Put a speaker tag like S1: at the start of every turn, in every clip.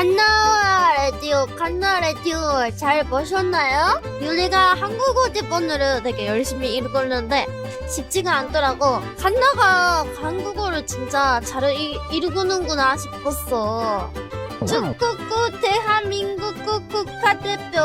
S1: 칸나 라디오, 칸나 라디오 잘 보셨나요? 유리가 한국어 대본을 되게 열심히 읽었는데 쉽지가 않더라고. 칸나가 한국어를 진짜 잘 이, 읽는구나 싶었어. 축구구 대한민국 국가 대표.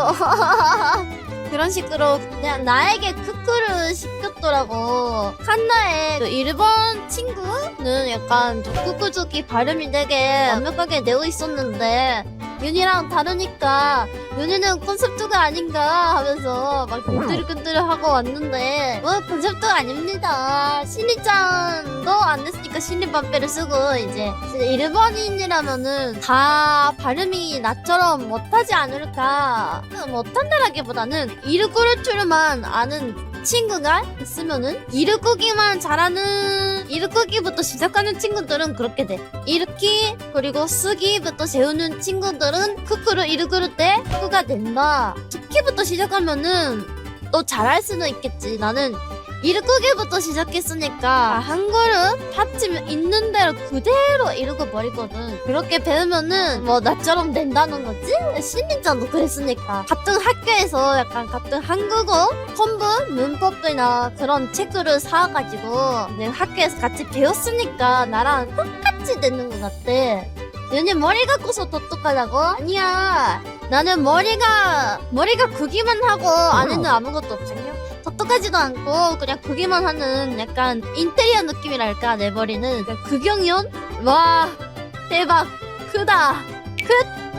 S1: 그런 식으로 그냥 나에게 크크를 시켰더라고. 칸나의 그 일본 친구는 약간 쿠쿠조기 발음이 되게 완벽하게 되어 있었는데 윤이랑 다르니까 윤이는 콘셉트가 아닌가 하면서 막 끈들끈들하고 왔는데 뭐 콘셉트 아닙니다. 신이짱도 안 됐으니까 신이밤배를 쓰고 이제 일본인이라면은 다 발음이 나처럼 못하지 않을까 못한다라기보다는 이르꾸르투르만 아는 친구가 있으면은 이르꾸기만 잘하는 이르꾸기부터 시작하는 친구들은 그렇게 돼. 이르기 그리고 쓰기부터 세우는 친구들은 크크를 이르꾸르 때 크가 된다. 스키부터 시작하면은 또 잘할 수는 있겠지. 나는 이르꾸기부터 시작했으니까 한글은 받침 있는 대로 그대로 이르고 버리거든. 그렇게 배우면은 뭐 나처럼 된다는 거지? 신인자도 그랬으니까. 같은 학교에서 약간 같은 한국어 컴분 문법이나 그런 책들을 사가지고 내 학교에서 같이 배웠으니까 나랑 똑같이 되는 것 같아. 얘네 머리가 커서 똑똑하다고? 아니야. 나는 머리가 머리가 크기만 하고 안에는 아무것도 없거든요. 똑똑하지도 않고 그냥 크기만 하는 약간 인테리어 느낌이랄까 내 머리는. 그냥 극영이온? 와 대박. 크다. 끝